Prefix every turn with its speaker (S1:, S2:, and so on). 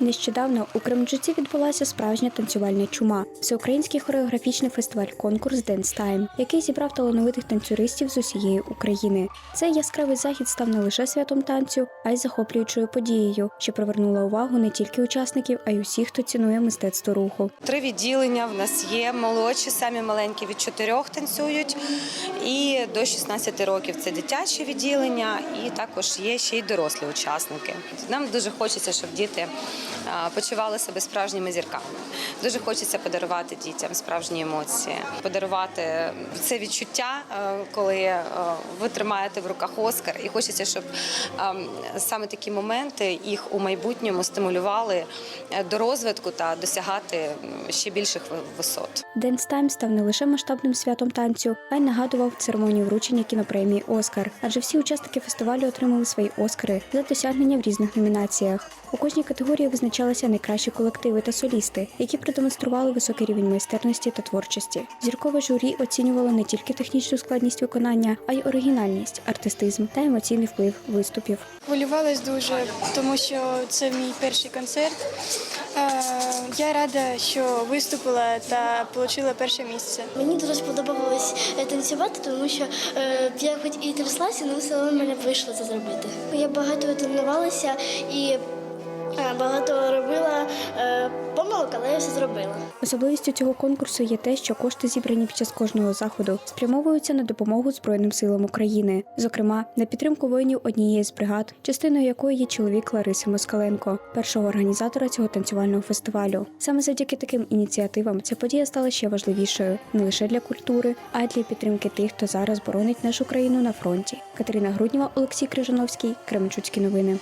S1: Нещодавно у Кременчуці відбулася справжня танцювальна чума всеукраїнський хореографічний фестиваль конкурс Dance Time, який зібрав талановитих танцюристів з усієї України. Цей яскравий захід став не лише святом танцю, а й захоплюючою подією, що привернула увагу не тільки учасників, а й усіх, хто цінує мистецтво руху.
S2: Три відділення в нас є. Молодші, самі маленькі від 4 танцюють, і до 16 років це дитяче відділення, і також є ще й дорослі учасники. Нам дуже хочеться, щоб діти почували себе справжніми зірками. Дуже хочеться подарувати дітям справжні емоції, подарувати це відчуття, е, коли е, ви тримаєте в руках Оскар, і хочеться, щоб е, саме такі моменти їх у майбутньому стимулювали е, до розвитку та досягати ще більших висот.
S1: Dance Time став не лише масштабним святом танцю, а й нагадував церемонію вручення кінопремії Оскар, адже всі учасники фестивалю отримали свої Оскари за досягнення в різних номінаціях. У кожній категорії визначалися найкращі колективи та солісти, які продемонстрували високий рівень майстерності та творчості. Зіркове журі оцінювало не тільки технічну складність виконання, а й оригінальність, артистизм та емоційний вплив виступів.
S3: Хвилювалась дуже, тому що це мій перший концерт. Е, Я рада, що виступила та отримала перше місце.
S4: Мені дуже сподобалось е, танцювати, тому що е, я хоч і тряслася, але все одно мене вийшло це зробити. Я багато тренувалася і багато робила е, помилок, але я все зробила.
S1: Особливістю цього конкурсу є те, що кошти, зібрані під час кожного заходу, спрямовуються на допомогу Збройним силам України, зокрема на підтримку воїнів однієї з бригад, частиною якої є чоловік Лариси Москаленко, першого організатора цього танцювального фестивалю. Саме завдяки таким ініціативам ця подія стала ще важливішою не лише для культури, а й для підтримки тих, хто зараз боронить нашу країну на фронті. Катерина Грудніва, Олексій Крижановський, Кременчуцькі новини.